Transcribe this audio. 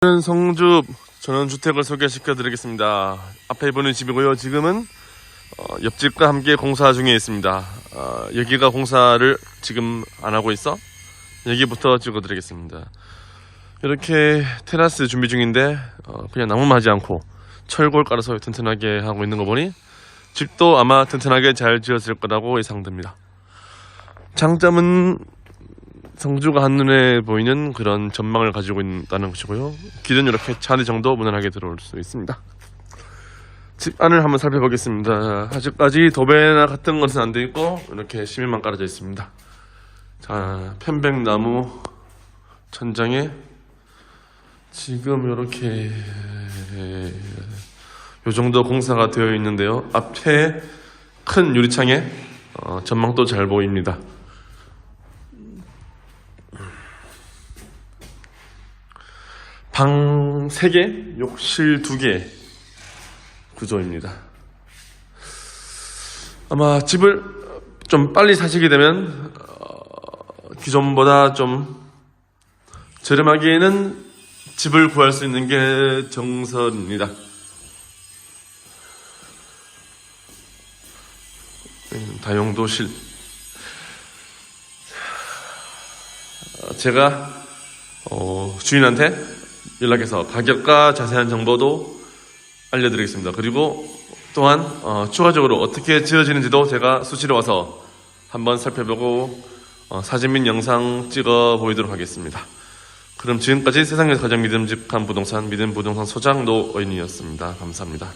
저는 성주 전원주택을 소개시켜 드리겠습니다. 앞에 보는 집이고요. 지금은 어, 옆집과 함께 공사 중에 있습니다. 어, 여기가 공사를 지금 안 하고 있어? 여기부터 찍어 드리겠습니다. 이렇게 테라스 준비 중인데 어, 그냥 나무만 하지 않고 철골 깔아서 튼튼하게 하고 있는 거 보니 집도 아마 튼튼하게 잘 지었을 거라고 예상됩니다. 장점은 성주가 한눈에 보이는 그런 전망을 가지고 있다는 것이고요. 길은 이렇게 차례 정도 무난하게 들어올 수 있습니다. 집 안을 한번 살펴보겠습니다. 아직까지 도배나 같은 것은 안 돼 있고 이렇게 시민만 깔아져 있습니다. 자, 편백나무 천장에 지금 이렇게 요 정도 공사가 되어 있는데요. 앞에 큰 유리창에 어, 전망도 잘 보입니다. 방 3개, 욕실 2개 구조입니다. 아마 집을 좀 빨리 사시게 되면 어, 기존보다 좀 저렴하게는 집을 구할 수 있는 게 정설입니다. 음, 다용도실 어, 제가 어, 주인한테 연락해서 가격과 자세한 정보도 알려드리겠습니다. 그리고 또한 어, 추가적으로 어떻게 지어지는지도 제가 수시로 와서 한번 살펴보고 어, 사진 및 영상 찍어 보이도록 하겠습니다. 그럼 지금까지 세상에서 가장 믿음직한 부동산 믿음 부동산 소장 노의인이었습니다. 감사합니다.